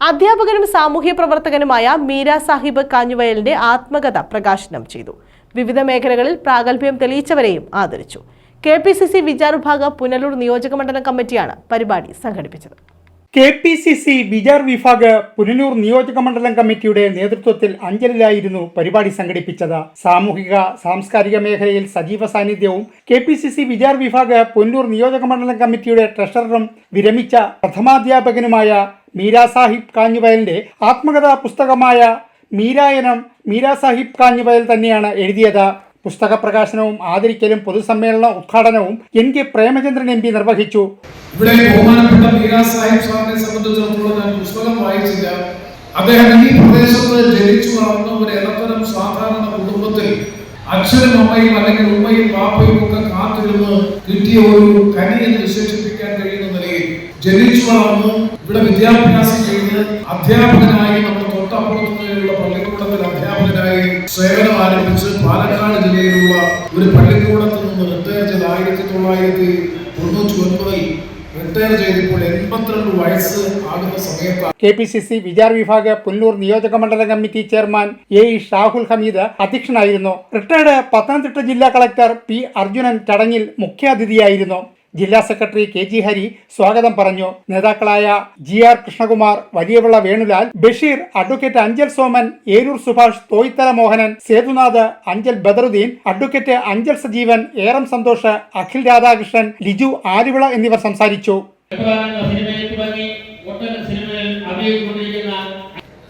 അധ്യാപകനും സാമൂഹ്യ പ്രവർത്തകനുമായ മീര സാഹിബ് കാഞ്ഞുവയലിന്റെ ആത്മകഥ പ്രകാശനം ചെയ്തു. വിവിധ മേഖലകളിൽ പ്രാഗൽഭ്യം തെളിയിച്ചവരെയും ആദരിച്ചു. K P C C Vichar Vibhag Punalur നിയോജകമണ്ഡലം കമ്മിറ്റിയാണ് പരിപാടി സംഘടിപ്പിച്ചത്. K P C C Vichar Vibhag Punalur നിയോജക മണ്ഡലം കമ്മിറ്റിയുടെ നേതൃത്വത്തിൽ അഞ്ചലിലായിരുന്നു പരിപാടി സംഘടിപ്പിച്ചത്. സാമൂഹിക സാംസ്കാരിക മേഖലയിൽ സജീവ സാന്നിധ്യവും K P C C Vichar Vibhag Punalur നിയോജക മണ്ഡലം കമ്മിറ്റിയുടെ ട്രഷററും വിരമിച്ച പ്രഥമാധ്യാപകനുമായ മീരാ സാഹിബ് കാഞ്ഞുവയലിന്റെ ആത്മകഥാ പുസ്തകമായ മീരായനം മീരാ സാഹിബ് കാഞ്ഞുവയൽ തന്നെയാണ് എഴുതിയത്. പുസ്തക പ്രകാശനവും ആദരിക്കലും പൊതുസമ്മേളന ഉദ്ഘാടനവും N K Premachandran M P നിർവഹിച്ചു. ഇവിടെ ബഹുമാനപ്പെട്ട മീരാ സാഹിബ് സാറിനെ സംബന്ധിച്ചിടത്തോളം ഞാൻ പുസ്തകം വായിച്ചില്ല. അദ്ദേഹം ഈ പ്രദേശത്ത് ജനിച്ചു വളർന്ന ഒരു ഇടത്തരം സാധാരണ കുടുംബത്തിൽ അച്ഛനും അമ്മയും അല്ലെങ്കിൽ ഉമ്മയും പാപ്പയും ഒക്കെ കാത്തിരുന്ന് കിട്ടിയ ഒരു കനി എന്ന് വിശേഷിപ്പിക്കാൻ കഴിയുന്ന നിലയിൽ ജനിച്ചു വളർന്ന് വിദ്യാഭ്യാസം ചെയ്ത് അധ്യാപകനായി നമ്മുടെ തൊട്ടപ്പുറത്തുള്ള പള്ളിക്കൂടത്തിൽ അധ്യാപകനായി സേവനം ആരംഭിച്ച് പാലക്കാട് ജില്ലയിലുള്ള ഒരു പള്ളിക്കൂടത്തിൽ നിന്ന് റിട്ടയർ ചെയ്ത് ആയിരത്തി തൊള്ളായിരത്തി തൊണ്ണൂറ്റി ഒൻപതിൽ K P C C Vichar Vibhag Pullur നിയോജക മണ്ഡല committee chairman A Shahul Hameed അധ്യക്ഷനായിരുന്നു. റിട്ടയർഡ് പത്തനംതിട്ട ജില്ലാ കളക്ടർ പി അർജുനൻ ചടങ്ങിൽ മുഖ്യാതിഥിയായിരുന്നു. ജില്ലാ സെക്രട്ടറി കെ ജി ഹരി സ്വാഗതം പറഞ്ഞു. നേതാക്കളായ G R Krishnakumar Valiyavila Venulal Basheer advocate Anchal Soman Eroor Subhash Thoythala Mohanan Sethunath Anchal Badaruddin advocate Anchal Sajeevan Eram Santhosh Akhil Radhakrishnan Liju Aluvila എന്നിവർ സംസാരിച്ചു.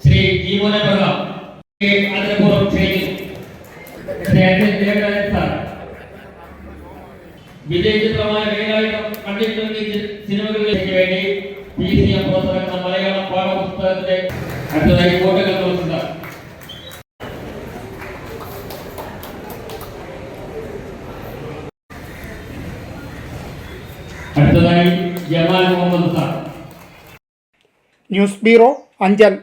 ശ്രീ ജീവന പ്രതാപ് അതിനപ്പുറം ശ്രീ അച്ഛൻ ജയരാജൻ സാർ വിജയചിത്രമായ വേലായുധം കണ്ടിട്ടുണ്ടെങ്കിൽ ഈ സിനിമകളിലേക്ക് വേണ്ടി പി സി എം പുറത്തിറക്കുന്ന മലയാള പാഠപുസ്തകത്തിന്റെ അടുത്തതായി കോട്ടകൽ തോന്നുന്ന അടുത്തതായി Jamal Muhammad sir news bureau Anchal